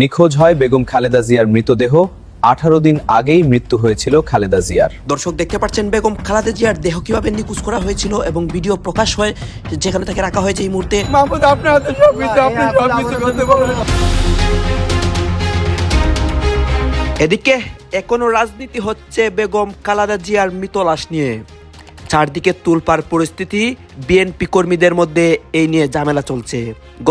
নিখোঁজ হয় বেগম খালেদা জিয়ার মৃতদেহ। আঠারো দিন আগেই মৃত্যু হয়েছিল খালেদা জিয়ার। দর্শক দেখতে পাচ্ছেন বেগম খালেদা জিয়ার দেহ কীভাবে নিখোঁজ করা হয়েছিল এবং ভিডিও প্রকাশ হয় যেখানে তাকে রাখা হয়েছে এই মুহূর্তে। মাহমুদ আপনার হাতে সব কিছু আপনি সব কিছু করতে পারবেন। এদিকে এখনও রাজনীতি হচ্ছে বেগম খালেদা জিয়ার মৃত লাশ নিয়ে। চারদিকে তুলপার পরিস্থিতি বিএনপি কর্মীদের মধ্যে এই নিয়ে ঝামেলা চলছে।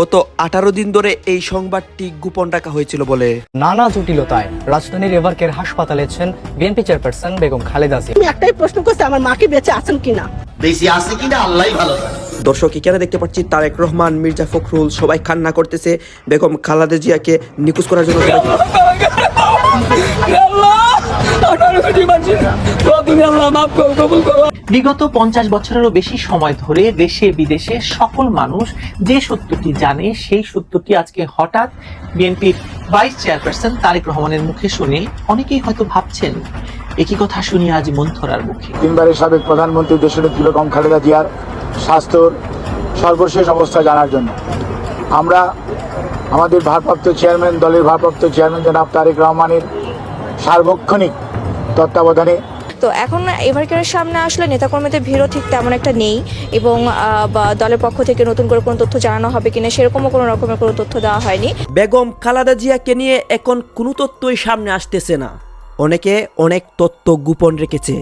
গত আঠারো দিন ধরে এই সংবাদটি গোপন রাখা হয়েছিল বলে। নানা জটিলতায় রাজধানীর এভারকের হাসপাতালে ছেন বিএনপি চেয়ারপারসন বেগম খালেদা জিয়া। আমি একটাই প্রশ্ন করছি আমার মাকে বেঁচে আছেন কিনা? বেশি আছে কিনা আল্লাহ ভালো দর্শক এখানে দেখতে পাচ্ছি তারেক রহমান মির্জা ফখরুল সবাই কান্না করতেছে। বেগম খালেদা জিয়াকে নিখোঁজ করার জন্য সবাই বিগত পঞ্চাশ বছরেরও বেশি সময় ধরে দেশে বিদেশে সকল মানুষ যে সত্যটি জানে, সেই সত্যটি আজকে হঠাৎ বিএনপির ভাইস চেয়ারপারসন তারেক রহমানের মুখে শুনে অনেকেই হয়তো ভাবছেন, একই কথা শুনি আজ মন্থরার মুখে। তিনবারের সাবেক প্রধানমন্ত্রী দেশনেত্রী বেগম খালেদা জিয়ার স্বাস্থ্যর সর্বশেষ অবস্থা জানার জন্য। আমরা আমাদের ভারপ্রাপ্ত চেয়ারম্যান, দলের ভারপ্রাপ্ত চেয়ারম্যান জনাব তারেক রহমানের সার্বক্ষণিক তত্ত্বাবধানে। তো এখন এভারকেয়ারের সামনে আসলে নেতাকর্মীদের ভিড়ও ঠিক তেমন একটা নেই এবং আহ, দলের পক্ষ থেকে নতুন করে কোনো তথ্য জানানো হবে কিনা সেরকমও কোনো রকমের কোনো তথ্য দেওয়া হয়নি। বেগম খালেদা জিয়াকে নিয়ে এখন কোনো তথ্যই সামনে আসতেছে না। অনেকে অনেক তথ্য গোপন রেখেছে।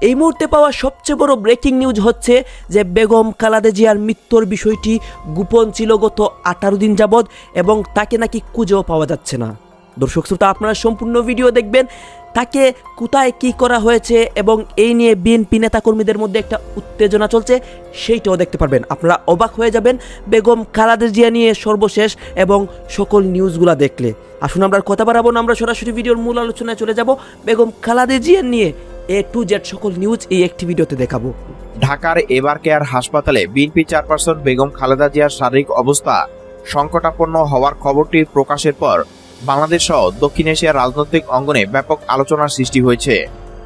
এই মুহূর্তে পাওয়া সবচেয়ে বড় ব্রেকিং নিউজ হচ্ছে যে বেগম খালেদা জিয়ার মৃত্যুর বিষয়টি গোপন ছিল গত আঠারো দিন যাবৎ এবং তাকে নাকি খুঁজেও পাওয়া যাচ্ছে না। দর্শক শ্রোতা আপনারা সম্পূর্ণ ভিডিও দেখবেন। তাকে কোথায় কি করা হয়েছে এবং এই নিয়ে বিএনপি নেতাকর্মীদের মধ্যে একটা উত্তেজনা চলছে, সেইটাও দেখতে পারবেন। আপনারা অবাক হয়ে যাবেন বেগম খালেদা জিয়া নিয়ে সর্বশেষ এবং সকল নিউজগুলো দেখলে। আসুন আমরা কথা বাড়াবো না, আমরা সরাসরি ভিডিওর মূল আলোচনায় চলে যাব। বেগম খালেদা জিয়া নিয়ে এ টু জেড সকল নিউজ এই একটি ভিডিওতে দেখাবো। ঢাকার এবার কেয়ার হাসপাতালে বিএনপি চেয়ারপারসন বেগম খালেদা জিয়ার শারীরিক অবস্থা সংকটাপন্ন হওয়ার খবরটি প্রকাশের পর বাংলাদেশ সহ দক্ষিণ এশিয়ার রাজনৈতিক অঙ্গনে ব্যাপক আলোচনার সৃষ্টি হয়েছে।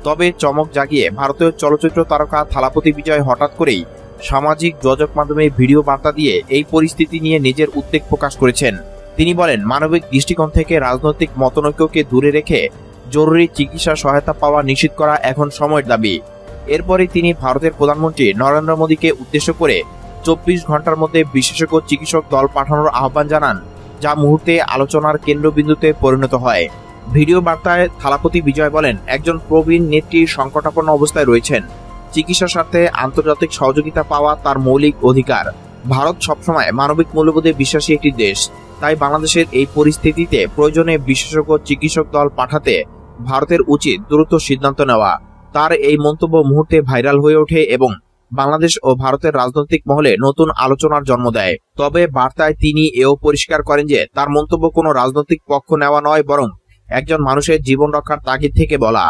তবে চমক জাগিয়ে ভারতীয় চলচ্চিত্র তারকা থালাপতি বিজয় হঠাৎ করেই সামাজিক যোগাযোগ মাধ্যমে ভিডিও বার্তা দিয়ে এই পরিস্থিতি নিয়ে নিজের উদ্বেগ প্রকাশ করেছেন। তিনি বলেন, মানবিক দৃষ্টিকোণ থেকে রাজনৈতিক মতনৈক্যকে দূরে রেখে জরুরি চিকিৎসা সহায়তা পাওয়া নিশ্চিত করা এখন সময়ের দাবি। এরপরে তিনি ভারতের প্রধানমন্ত্রী নরেন্দ্র মোদীকে উদ্দেশ্য করে চব্বিশ ঘণ্টার মধ্যে বিশেষজ্ঞ চিকিৎসক দল পাঠানোর আহ্বান জানান। যা মুহূর্তে আলোচনার কেন্দ্রবিন্দুতে পরিণত হয়। ভিডিও বার্তায় থালাপতি বিজয় বলেন, একজন প্রবীণ নেত্রী সংকটাপন্ন অবস্থায় রয়েছেন। চিকিৎসার স্বার্থে আন্তর্জাতিক সহযোগিতা পাওয়া তার মৌলিক অধিকার। ভারত সবসময় মানবিক মূল্যবোধে বিশ্বাসী একটি দেশ। তাই বাংলাদেশের এই পরিস্থিতিতে প্রয়োজনে বিশেষজ্ঞ চিকিৎসক দল পাঠাতে ভারতের উচিত দ্রুত সিদ্ধান্ত নেওয়া। তার এই মন্তব্য মুহূর্তে ভাইরাল হয়ে ওঠে এবং বাংলাদেশ ও ভারতের রাজনৈতিক মহলে নতুন আলোচনার জন্ম দেয়। তবে বার্তায় তিনি এও পরিষ্কার করেন যে, তার মন্তব্য কোনো রাজনৈতিক পক্ষ নেওয়া নয়, বরং একজন মানুষের জীবন রক্ষার তাগিদ থেকে বলা।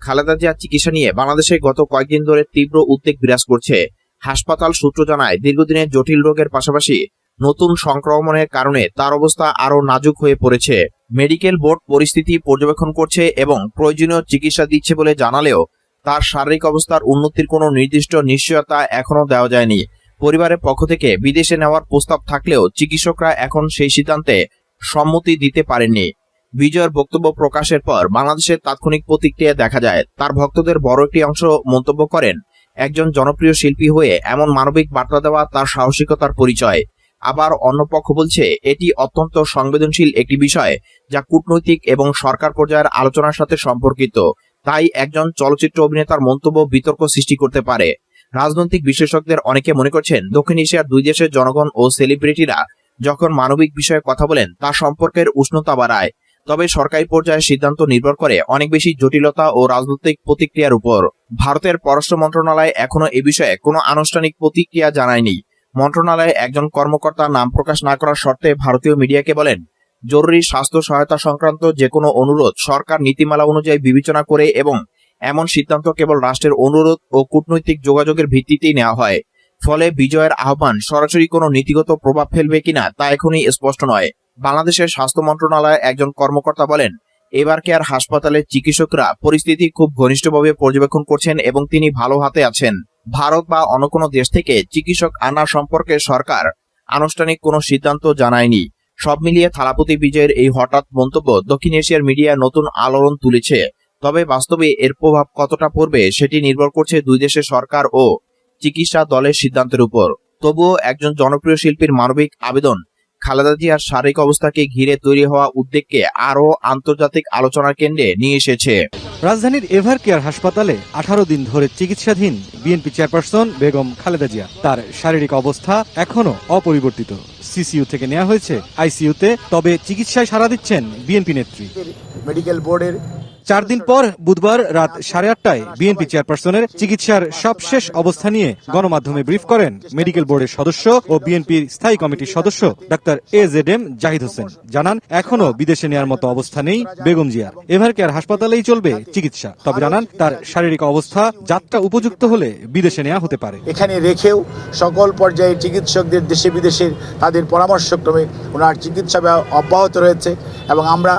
খালেদা জিয়ার চিকিৎসা নিয়ে বাংলাদেশে গত কয়েকদিন ধরে তীব্র উদ্বেগ বিরাজ করছে। হাসপাতাল সূত্র জানায়, দীর্ঘদিনের জটিল রোগের পাশাপাশি নতুন সংক্রমণের কারণে তার অবস্থা আরও নাজুক হয়ে পড়েছে। মেডিকেল বোর্ড পরিস্থিতি পর্যবেক্ষণ করছে এবং প্রয়োজনীয় চিকিৎসা দিচ্ছে বলে জানালেও তার শারীরিক অবস্থার উন্নতির কোনো নির্দিষ্ট নিশ্চয়তা এখনও দেওয়া যায়নি। পরিবারের পক্ষ থেকে বিদেশে নেওয়ার প্রস্তাব থাকলেও চিকিৎসকরা এখন সেই সিদ্ধান্তে সম্মতি দিতে পারেননি। বিজয়ের বক্তব্য প্রকাশের পর বাংলাদেশের তাৎক্ষণিক প্রতিক্রিয়া দেখা যায়। তার ভক্তদের বড় একটি অংশ মন্তব্য করেন, একজন জনপ্রিয় শিল্পী হয়ে এমন মানবিক বার্তা দেওয়া তার সাহসিকতার পরিচয়। আবার অন্য পক্ষ বলছে, এটি অত্যন্ত সংবেদনশীল একটি বিষয় যা কূটনৈতিক এবং সরকার পর্যায়ের আলোচনার সাথে সম্পর্কিত। তাই একজন চলচ্চিত্র অভিনেতার মন্তব্য বিতর্ক সৃষ্টি করতে পারে। রাজনৈতিক বিশেষজ্ঞদের অনেকে মনে করছেন, দক্ষিণ এশিয়ার দুই দেশের জনগণ ও সেলিব্রিটিরা যখন মানবিক বিষয়ে কথা বলেন তা সম্পর্কের উষ্ণতা বাড়ায়। তবে সরকারি পর্যায়ে সিদ্ধান্ত নির্ভর করে অনেক বেশি জটিলতা ও রাজনৈতিক প্রতিক্রিয়ার উপর। ভারতের পররাষ্ট্র মন্ত্রণালয় এখনও এ বিষয়ে কোনো আনুষ্ঠানিক প্রতিক্রিয়া জানায়নি। মন্ত্রণালয়ে একজন কর্মকর্তা নাম প্রকাশ না করার শর্তে ভারতীয় মিডিয়াকে বলেন জরুরি স্বাস্থ্য সহায়তা সংক্রান্ত যে কোনো অনুরোধ সরকার নীতিমালা অনুযায়ী বিবেচনা করে এবং এমন সিদ্ধান্ত কেবল রাষ্ট্রের অনুরোধ ও কূটনৈতিক যোগাযোগের ভিত্তিতেই নেওয়া হয়। ফলে বিজয়ের আহ্বান সরাসরি কোনো নীতিগত প্রভাব ফেলবে কিনা তা এখনই স্পষ্ট নয়। বাংলাদেশের স্বাস্থ্য মন্ত্রণালয়ের একজন কর্মকর্তা বলেন, এবার কেয়ার হাসপাতালের চিকিৎসকরা পরিস্থিতি খুব ঘনিষ্ঠভাবে পর্যবেক্ষণ করছেন এবং তিনি ভালো হাতে আছেন। ভারত বা অন্য কোনো দেশ থেকে চিকিৎসক আনা সম্পর্কে সরকার আনুষ্ঠানিক কোনো সিদ্ধান্ত জানায়নি। সব মিলিয়ে থালাপতি বিজয়ের এই হঠাৎ মন্তব্য দক্ষিণ এশিয়ার মিডিয়ায় নতুন আলোড়ন তুলেছে। তবে বাস্তবে এর প্রভাব কতটা পড়বে সেটি নির্ভর করছে দুই দেশের সরকার ও চিকিৎসা দলের সিদ্ধান্তের উপর। তবুও একজন জনপ্রিয় শিল্পীর মানবিক আবেদন, খালেদা জিয়ার শারীরিক অবস্থাকে ঘিরে তৈরি হওয়া উদ্বেগকে আরও আন্তর্জাতিক আলোচনার কেন্দ্রে নিয়ে এসেছে। রাজধানীর এভার কেয়ার হাসপাতালে আঠারো দিন ধরে চিকিৎসাধীন বিএনপি চেয়ারপারসন বেগম খালেদা জিয়া। তার শারীরিক অবস্থা এখনও অপরিবর্তিত। সিসিইউ থেকে নেওয়া হয়েছে আইসিইউতে তবে চিকিৎসায় সাড়া দিচ্ছেন বিএনপি নেত্রী। মেডিকেল বোর্ডের চার দিন পর বুধবার রাত সাড়ে আটটায় বিএনপি চেয়ারপারসনের চিকিৎসার সবশেষ অবস্থা নিয়ে গণমাধ্যমে ব্রিফ করেন মেডিকেল বোর্ডের সদস্য ও বিএনপির স্থায়ী কমিটির সদস্য doctor A Z M Zahid Hossain. জানান এখনও বিদেশে নেওয়ার মতো অবস্থা নেই বেগম জিয়ার। এভার কেয়ার হাসপাতালেই চলবে চিকিৎসা। তবে জানান, তার শারীরিক অবস্থা যাত্রা উপযুক্ত হলে বিদেশে নেওয়া হতে পারে। এখানে রেখেও সকল পর্যায়ে চিকিৎসকদের দেশে বিদেশের তাদের পরামর্শক্রমে ওনার চিকিৎসা অব্যাহত রয়েছে এবং আমরা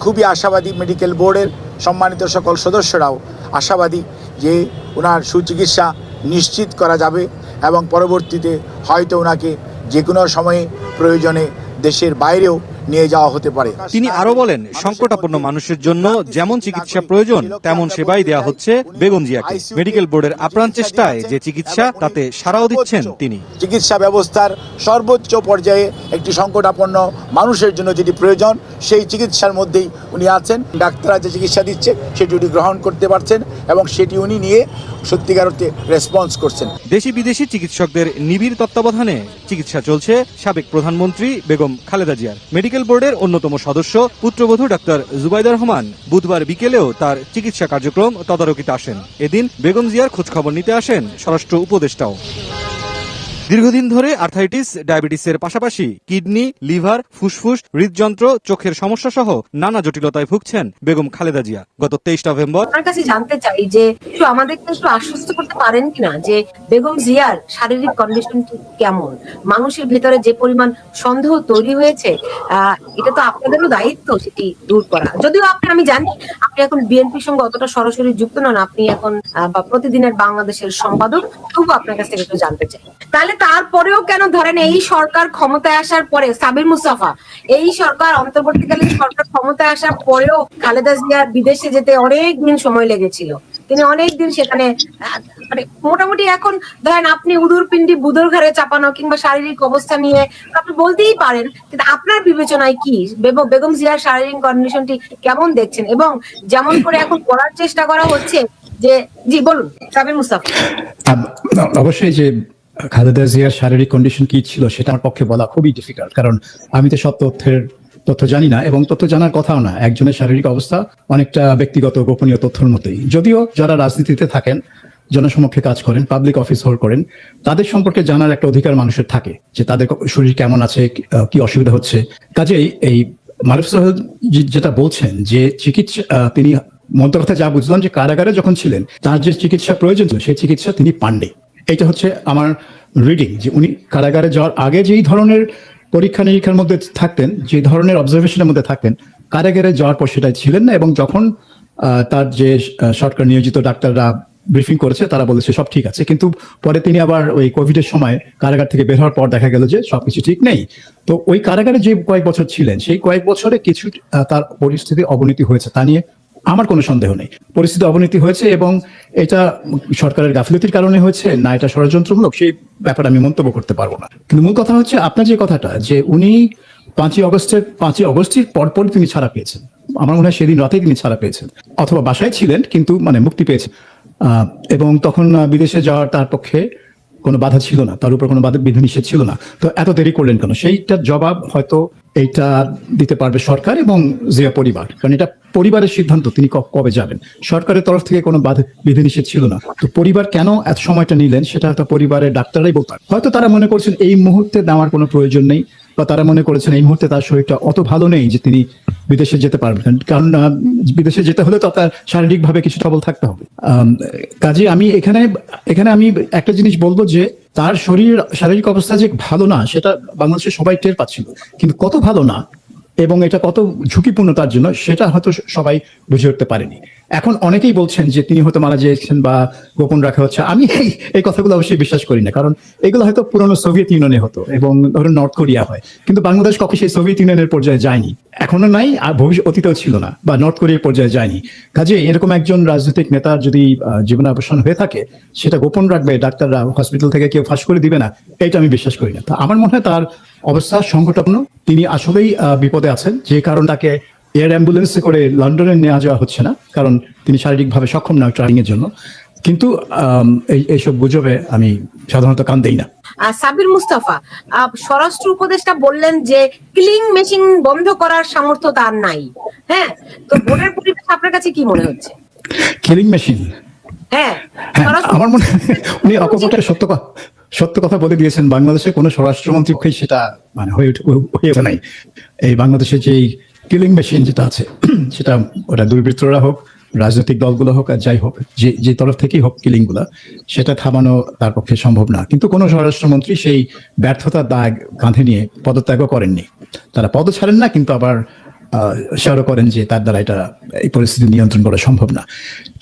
খুবই আশাবাদী মেডিকেল বোর্ডের সম্মানিত সকল সদস্যরাও আশাবাদী যে ওনার সুচিকিৎসা নিশ্চিত করা যাবে এবং পরবর্তীতে হয়তো ওনাকে যে কোনো সময়ে প্রয়োজনে দেশের বাইরেও নিয়ে যাওয়া হতে পারে। তিনি আরও বলেন সংকটাপন্ন মানুষের জন্য যেমন চিকিৎসা প্রয়োজন তেমন সেবাই দেওয়া হচ্ছে বেগম জিয়াকে। মেডিকেল বোর্ডের আপ্রাণ চেষ্টায় যে চিকিৎসা তাতে সাড়াও দিচ্ছেন তিনি। চিকিৎসা ব্যবস্থার সর্বোচ্চ পর্যায়ে একটি সংকটাপন্ন মানুষের জন্য যেটি প্রয়োজন সেই চিকিৎসার মধ্যেই উনি আছেন। ডাক্তাররা যে চিকিৎসা দিচ্ছে সেটি উনি গ্রহণ করতে পারছেন এবং সেটি উনি নিয়ে সত্যিকার অর্থে রেসপন্স করছেন। দেশি বিদেশি চিকিৎসকদের নিবিড় তত্ত্বাবধানে চিকিৎসা চলছে সাবেক প্রধানমন্ত্রী বেগম খালেদা জিয়ার। মেডিকেল বোর্ডের অন্যতম সদস্য, পুত্রবধূ ডাক্তার জুবাইদা রহমান। বুধবার বিকেলেও তার চিকিৎসা কার্যক্রম তদারকিতে আসেন। এদিন বেগম জিয়ার খোঁজখবর নিতে আসেন স্বরাষ্ট্র উপদেষ্টাও। দীর্ঘদিন ধরে আর্থাইটিস ডায়াবেটিসের পাশাপাশি কিডনি, লিভার, ফুসফুস, হৃদযন্ত্র, চোখের সমস্যা সহ নানা জটিলতায় ভুগছেন বেগম খালেদা জিয়া। গত তেইশ নভেম্বর আপনার কাছে জানতে চাই যে, একটু আমাদেরকে একটু আশ্বস্ত করতে পারেন কিনা যে, বেগম জিয়ার শারীরিক কন্ডিশন কেমন? মানুষের ভেতরে যে পরিমাণ সন্দেহ তৈরি হয়েছে এটা তো আপনাদেরও দায়িত্ব সেটি দূর করা। যদিও আপনি, আমি জানি, আপনি এখন বিএনপির সঙ্গে অতটা সরাসরি যুক্ত নন, আপনি এখন বা প্রতিদিনের বাংলাদেশের সম্পাদক তবু আপনার কাছ থেকে একটু জানতে চাই। তাহলে তারপরেও কেন ধরেন এই সরকার ক্ষমতায় আসার পরে, সাবির মুস্তাফা, এই সরকার অন্তর্বর্তীকালীন সরকার ক্ষমতায় আসার পরেও খালেদা জিয়া বিদেশে যেতে অনেক দিন সময় লেগেছিল। তিনি অনেক দিন সেখানে মানে মোটামুটি এখন ধরেন আপনি উদুর পিন্ডি বুদর ঘরে চাপানো কিংবা শারীরিক অবস্থা নিয়ে আপনি বলতেই পারেন, কিন্তু আপনার বিবেচনায় কি? বেগ- বেগম জিয়ার শারীরিক কন্ডিশনটি কেমন দেখছেন? এবং যেমন করে এখন করার চেষ্টা করা হচ্ছে যে, জি, বলুন, সাবির মুস্তাফা। অবশ্যই যে খালেদা জিয়ার শারীরিক কন্ডিশন কি ছিল সেটা আমার পক্ষে বলা খুবই ডিফিকাল্ট কারণ আমি তো সব তথ্যের তথ্য জানি না এবং তথ্য জানার কথাও না। একজনের শারীরিক অবস্থা অনেকটা ব্যক্তিগত গোপনীয় তথ্যের মতোই। যদিও যারা রাজনীতিতে থাকেন, জনসমক্ষে কাজ করেন পাবলিক অফিস হোল্ড করেন, তাদের সম্পর্কে জানার একটা অধিকার মানুষের থাকে যে তাদের শরীর কেমন আছে, কি- অসুবিধা হচ্ছে। কাজেই এই মারুফ সাহেব যেটা বলছেন যে চিকিৎসা তিনি মধ্য কথা যা বুঝলাম যে কারাগারে যখন ছিলেন, তার যে চিকিৎসা প্রয়োজন ছিল, সেই চিকিৎসা তিনি পাননি। এটা হচ্ছে আমার রিডিং যে উনি কারাগারে যাওয়ার আগে যেই ধরনের পরীক্ষা নিরীক্ষার মধ্যে থাকতেন, যে ধরনের অবজারভেশনের মধ্যে থাকতেন, কারাগারে যাওয়ার পর সেটাই ছিলেন না এবং যখন তার যে সরকার নিয়োজিত ডাক্তাররা ব্রিফিং করেছে, তারা বলেছে সব ঠিক আছে। কিন্তু পরে তিনি আবার ওই কোভিড এর সময় কারাগার থেকে বের হওয়ার পর দেখা গেল যে সবকিছু ঠিক নেই। তো ওই কারাগারে যে কয়েক বছর ছিলেন, সেই কয়েক বছরে কিছু তার পরিস্থিতি অবনতি হয়েছে। তা নিয়ে আমার কোনো সন্দেহ নেই। পরিস্থিতি অবনতি হয়েছে এবং এটা সরকারের গাফিলতির কারণে হয়েছে, না এটা ষড়যন্ত্রমূলক, সেই ব্যাপারে আমি মন্তব্য করতে পারব না। কিন্তু মূল কথা হচ্ছে আপনার যে কথাটা, যে উনি পাঁচই অগস্টের পাঁচই অগস্টের পরপরই তিনি ছাড়া পেয়েছেন। আমার মনে হয় সেদিন রাতেই তিনি ছাড়া পেয়েছেন। অথবা বাসায় ছিলেন, কিন্তু মানে মুক্তি পেয়েছেন। এবং তখন বিদেশে যাওয়ার তার পক্ষে কোনো বাধা ছিল না, তার উপর কোনো বাধা বিধিনিষেধ ছিল না। তো এত দেরি করলেন কেন? সেইটার জবাব হয়তো এইটা দিতে পারবে সরকার এবং জিয়া পরিবার। কারণ এটা পরিবারের সিদ্ধান্ত, তিনি কবে যাবেন? সরকারের তরফ থেকে কোনো বাধা বিধিনিষেধ ছিল না। তো পরিবার কেন এত সময়টা নিলেন, সেটা হয়তো পরিবারের ডাক্তাররাই বলতেন হয়তো তারা মনে করছেন এই মুহূর্তে দেওয়ার কোনো প্রয়োজন নেই। বা তারা মনে করেছেন এই মুহূর্তে তার শরীরটা অত ভালো নেই যে তিনি বিদেশে যেতে পারবেন। কারণ বিদেশে যেতে হলে তো তার শারীরিকভাবে কিছু সবল থাকতে হবে। কাজে আমি এখানে এখানে আমি একটা জিনিস বলব যে তার শরীর শারীরিক অবস্থা যে ভালো না, সেটা বাংলাদেশের সবাই টের পাচ্ছিল। কিন্তু কত ভালো না এবং এটা কত ঝুঁকিপূর্ণ তার জন্য সেটা হয়তো সবাই বুঝে উঠতে পারেনি। এখন অনেকেই বলছেন যে তিনি হয়তো মারা গিয়েছেন বা গোপন রাখা হচ্ছে। আমি এই কথাগুলো অবশ্যই বিশ্বাস করি না কারণ এগুলো হয়তো পুরনো সোভিয়েত ইউনিয়নে হতো এবং ধরুন নর্থ কোরিয়া হয়। কিন্তু বাংলাদেশ কখনো সেই সোভিয়েত ইউনিয়নের পর্যায়ে যায়নি। এখনও নাই আর ভবিষ্যৎ অতীতেও ছিল না বা নর্থ কোরিয়ার পর্যায়ে যায়নি। কাজে এরকম একজন রাজনৈতিক নেতার যদি আহ, জীবনাবসান হয়ে থাকে সেটা গোপন রাখবে ডাক্তাররা হসপিটাল থেকে কেউ ফাঁস করে দিবে না এটা আমি বিশ্বাস করি না। তা আমার মনে হয় তার অবস্থা সংকটাপন্ন। তিনি আসলেই বিপদে আছেন। যে কারণ তাকে এয়ার অ্যাম্বুলেন্সে করে লন্ডনে নেওয়া যাওয়া হচ্ছে না কারণ তিনি শারীরিকভাবে সক্ষম না ট্রাইং এর জন্য। কিন্তু এইসব গুজবে আমি সাধারণত কান দেই না। সাবির মুস্তাফা স্বরাষ্ট্র উপদেষ্টা বললেন যে ক্লিং মেশিন বন্ধ করার সামর্থ্য তার নাই। হ্যাঁ? তো ভোটের পরিবেশ আপনার কাছে কি মনে হচ্ছে? Killing machine? হ্যাঁ হ্যাঁ আমার মনে উনি অকপটে সত্য কথা সত্য কথা বলে দিয়েছেন বাংলাদেশে কোনো স্বরাষ্ট্রমন্ত্রী সেটা মানে হয়ে উঠে হয়ে ওঠে নাই। এই বাংলাদেশের যে কিলিং মেশিন যেটা আছে সেটা ওটা দুর্বৃত্তরা হোক রাজনৈতিক দলগুলো হোক আর যাই হোক যে যে তরফ থেকেই হোক কিলিংগুলা সেটা থামানো তার পক্ষে সম্ভব না। কিন্তু কোনো স্বরাষ্ট্রমন্ত্রী সেই ব্যর্থতার দাগ কাঁধে নিয়ে পদত্যাগও করেননি। তারা পদ ছাড়েন না কিন্তু আবার শেয়ারও করেন যে তার দ্বারা এটা এই পরিস্থিতি নিয়ন্ত্রণ করা সম্ভব না।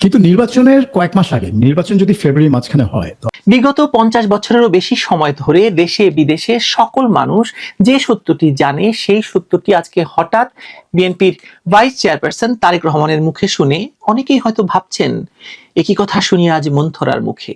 কিন্তু নির্বাচনের কয়েক মাস আগে, নির্বাচন যদি ফেব্রুয়ারি মাঝখানে হয় বিগত পঞ্চাশ বছরেরও বেশি সময় ধরে দেশে বিদেশে সকল মানুষ যে সত্যটি জানে, সেই সত্যটি আজকে হঠাৎ বিএনপির ভাইস চেয়ারপারসন তারেক রহমানের মুখে শুনে অনেকেই হয়তো ভাবছেন, একই কথা শুনি আজ মন্থরার মুখে।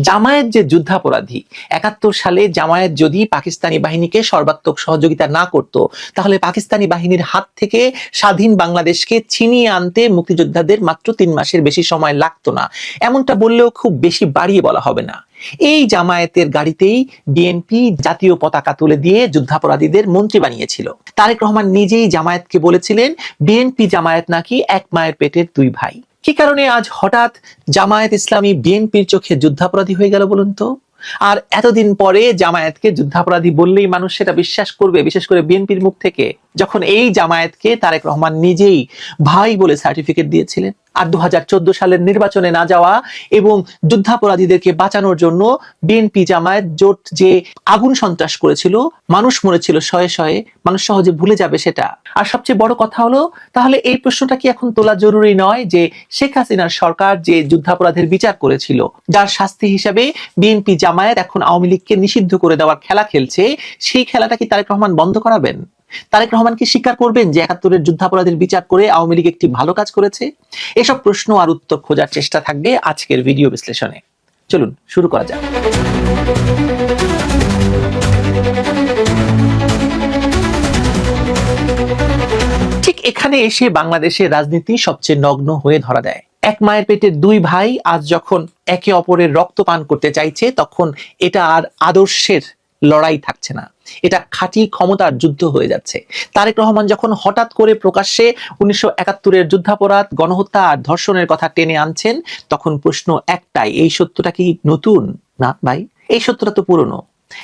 জামায়াত যে যুদ্ধাপরাধী, একাত্তর সালে জামায়াত যদি পাকিস্তানি বাহিনীকে সর্বাত্মক সহযোগিতা না করত, তাহলে পাকিস্তানি বাহিনীর হাত থেকে স্বাধীন বাংলাদেশকে ছিনিয়ে আনতে মুক্তিযোদ্ধাদের মাত্র তিন মাসের বেশি সময় লাগতো না। এমনটা বললেও খুব বেশি বাড়িয়ে বলা হবে না। এই জামায়াতের গাড়িতেই বিএনপি জাতীয় পতাকা তুলে দিয়ে যুদ্ধাপরাধীদের মন্ত্রী বানিয়েছিল। তারেক রহমান নিজেই জামায়াতকে বলেছিলেন বিএনপি জামায়াত নাকি এক মায়ের পেটের দুই ভাই। কি কারণে আজ হঠাৎ জামায়াত ইসলামী বিএনপির চোখে যুদ্ধাপরাধী হয়ে গেল বলুন তো? আর এতদিন পরে জামায়াতকে যুদ্ধাপরাধী বললেই মানুষ সেটা বিশ্বাস করবে, বিশেষ করে বিএনপির মুখ থেকে। যখন এই জামায়াতকে তারেক রহমান নিজেই ভাই বলে সার্টিফিকেট দিয়েছিলেন। আর দু হাজার চোদ্দ সালের নির্বাচনে না যাওয়া এবং যুদ্ধাপরাধীদেরকে বাঁচানোর জন্য বিএনপি জামায়াত জোট যে আগুন সন্ত্রাস করেছিল, মানুষ মরেছিল শয়ে শয়ে, মানুষ সহজে ভুলে যাবে সেটা। আর সবচেয়ে বড় কথা হলো, তাহলে এই প্রশ্নটা কি এখন তোলা জরুরি নয় যে শেখ হাসিনার সরকার যে যুদ্ধাপরাধের বিচার করেছিল, যার শাস্তি হিসাবে বিএনপি জামায়াত এখন আওয়ামী লীগকে নিষিদ্ধ করে দেওয়ার খেলা খেলছে, সেই খেলাটা কি তারেক রহমান বন্ধ করাবেন? তারেক রহমান কি স্বীকার করবেন যে একাত্তরের যুদ্ধাপরাধের বিচার করে আওয়ামী লীগ একটি ভালো কাজ করেছে? এসব প্রশ্ন আর উত্তর খোঁজার চেষ্টা থাকবে আজকের ভিডিও বিশ্লেষণে। চলুন, শুরু করা যাক। ঠিক এখানে এসে বাংলাদেশের রাজনীতি সবচেয়ে নগ্ন হয়ে ধরা দেয়। এক মায়ের পেটের দুই ভাই আজ যখন একে অপরের রক্ত পান করতে চাইছে, তখন এটা আর আদর্শের লড়াই থাকছে না। এটা খাঁটি ক্ষমতার যুদ্ধ হয়ে যাচ্ছে। তারেক রহমান যখন হঠাৎ করে প্রকাশ্যে উনিশশো একাত্তরের যুদ্ধাপরাধ, গণহত্যা আর ধর্ষণের কথা টেনে আনছেন, তখন প্রশ্ন একটাই, এই সত্যটা কি নতুন? না, ভাই, এই সত্যটা তো পুরনো।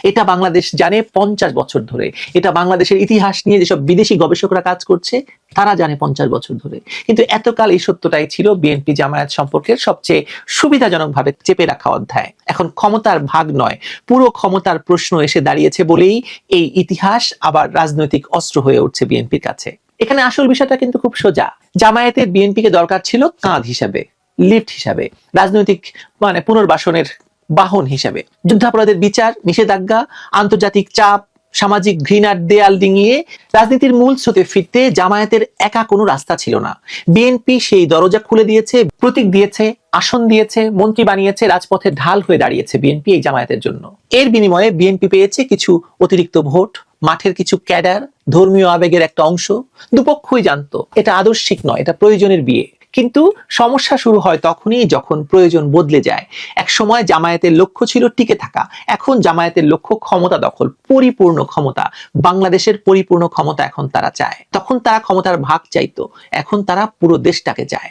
এটা বাংলাদেশ জানে পঞ্চাশ বছর ধরে। এটা বাংলাদেশের ইতিহাস নিয়ে যেসব বিদেশি গবেষকরা কাজ করছে, তারা জানে পঞ্চাশ বছর ধরে। কিন্তু এতকাল এই সত্যটাই ছিল বিএনপি জামায়াত সম্পর্কের সবচেয়ে সুবিধাজনকভাবে চেপে রাখা অধ্যায়। এখন ক্ষমতার ভাগ নয়, পুরো ক্ষমতার প্রশ্ন এসে দাঁড়িয়েছে বলেই এই ইতিহাস আবার রাজনৈতিক অস্ত্র হয়ে উঠছে বিএনপির কাছে। এখানে আসল বিষয়টা কিন্তু খুব সোজা। জামায়াতের বিএনপিকে দরকার ছিল কাঁধ হিসাবে, লিফট হিসাবে। রাজনৈতিক মানে পুনর্বাসনের বাহন হিসাবে। যুদ্ধাপরাধের বিচার, নিষেধাজ্ঞা, আন্তর্জাতিক চাপ, সামাজিক ঘৃণার দেয়াল ডিঙিয়ে রাজনীতির মূল স্রোতে ফিরতে জামায়াতের একা কোনো রাস্তা ছিল না। বিএনপি সেই দরজা খুলে দিয়েছে, প্রতীক দিয়েছে, আসন দিয়েছে, মন্ত্রী বানিয়েছে, রাজপথে ঢাল হয়ে দাঁড়িয়েছে বিএনপি এই জামায়াতের জন্য। এর বিনিময়ে বিএনপি পেয়েছে কিছু অতিরিক্ত ভোট, মাঠের কিছু ক্যাডার, ধর্মীয় আবেগের একটা অংশ, দুপক্ষই জানতো। এটা আদর্শিক নয়, এটা প্রয়োজনের বিয়ে। কিন্তু সমস্যা শুরু হয় তখনই যখন প্রয়োজন বদলে যায়। এক সময় জামায়াতের লক্ষ্য ছিল টিকে থাকা। এখন জামায়াতের লক্ষ্য ক্ষমতা দখল, পরিপূর্ণ ক্ষমতা। বাংলাদেশের পরিপূর্ণ ক্ষমতা এখন তারা চায়। তখন তারা ক্ষমতার ভাগ চাইতো। এখন তারা পুরো দেশটাকে চায়।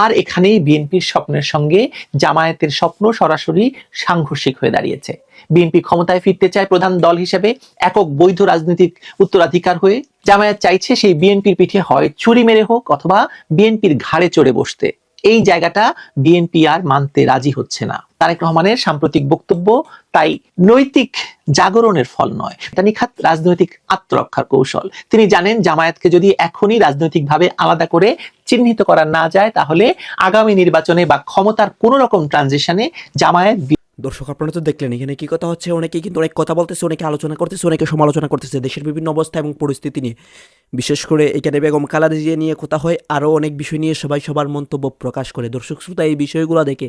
আর এখানেই বিএনপির স্বপ্নের সঙ্গে জামায়াতের স্বপ্ন সরাসরি সাংঘর্ষিক হয়ে দাঁড়িয়েছে। বিএনপি ক্ষমতায় ফিরতে চায় প্রধান দল হিসেবে একক বৈধ রাজনৈতিক উত্তরাধিকার হয়ে। জামায়াত চাইছে সেই বিএনপির পিঠে হয় চুরি মেরে হোক অথবা বিএনপির ঘাড়ে চড়ে বসতে। এই জায়গাটা বিএনপি আর মানতে রাজি হচ্ছে না। তারেক রহমানের সাম্প্রতিক বক্তব্য তাই নৈতিক জাগরণের ফল নয়। এটা নিখাত রাজনৈতিক আত্মরক্ষার কৌশল। তিনি জানেন জামায়াতকে যদি এখনই রাজনৈতিকভাবে আলাদা করে চিহ্নিত করা না যায়, তাহলে আগামী নির্বাচনে বা ক্ষমতার কোন রকম ট্রানজিশনে জামায়াত দর্শক, আপনারা তো দেখলেন, এখানে কি কথা হচ্ছে? অনেকে কিন্তু অনেক কথা বলতেছে, অনেকে আলোচনা করতেছে, অনেকে সমালোচনা করতেছে। দেশের বিভিন্ন অবস্থা এবং পরিস্থিতি নিয়ে। বিশেষ করে এখানে বেগম খালেদা জিয়া নিয়ে কথা হয়, আরও অনেক বিষয় নিয়ে সবাই সবার মন্তব্য প্রকাশ করে। দর্শক শ্রোতা, এই বিষয়গুলো দেখে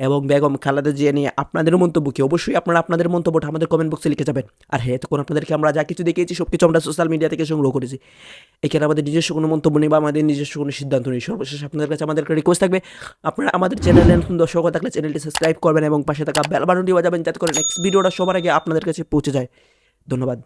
এবং বেগম খালেদা জিয়া নিয়ে আপনাদের মন্তব্য কি? অবশ্যই আপনারা আপনাদের মন্তব্যটা আমাদের কমেন্ট বক্সে লিখে যাবেন। আর হ্যাঁ তখন আপনাদেরকে আমরা যা কিছু দেখিয়েছি সব কিছু আমরা সোশ্যাল মিডিয়া থেকে সংগ্রহ করেছি। এখানে আমাদের নিজস্ব কোনো মন্তব্য নেই বা আমাদের নিজস্ব কোনো সিদ্ধান্ত নেই। সর্বশেষ আপনাদের কাছে আমাদের রিকোয়েস্ট থাকবে। আপনারা আমাদের চ্যানেলে নতুন দর্শক থাকলে চ্যানেলটি সাবস্ক্রাইব করবেন এবং পাশে থাকা বেল বাটনটি বাজাবেন, যাতে করে নেক্সট ভিডিওটা সবার আগে আপনাদের কাছে পৌঁছে যায়। ধন্যবাদ।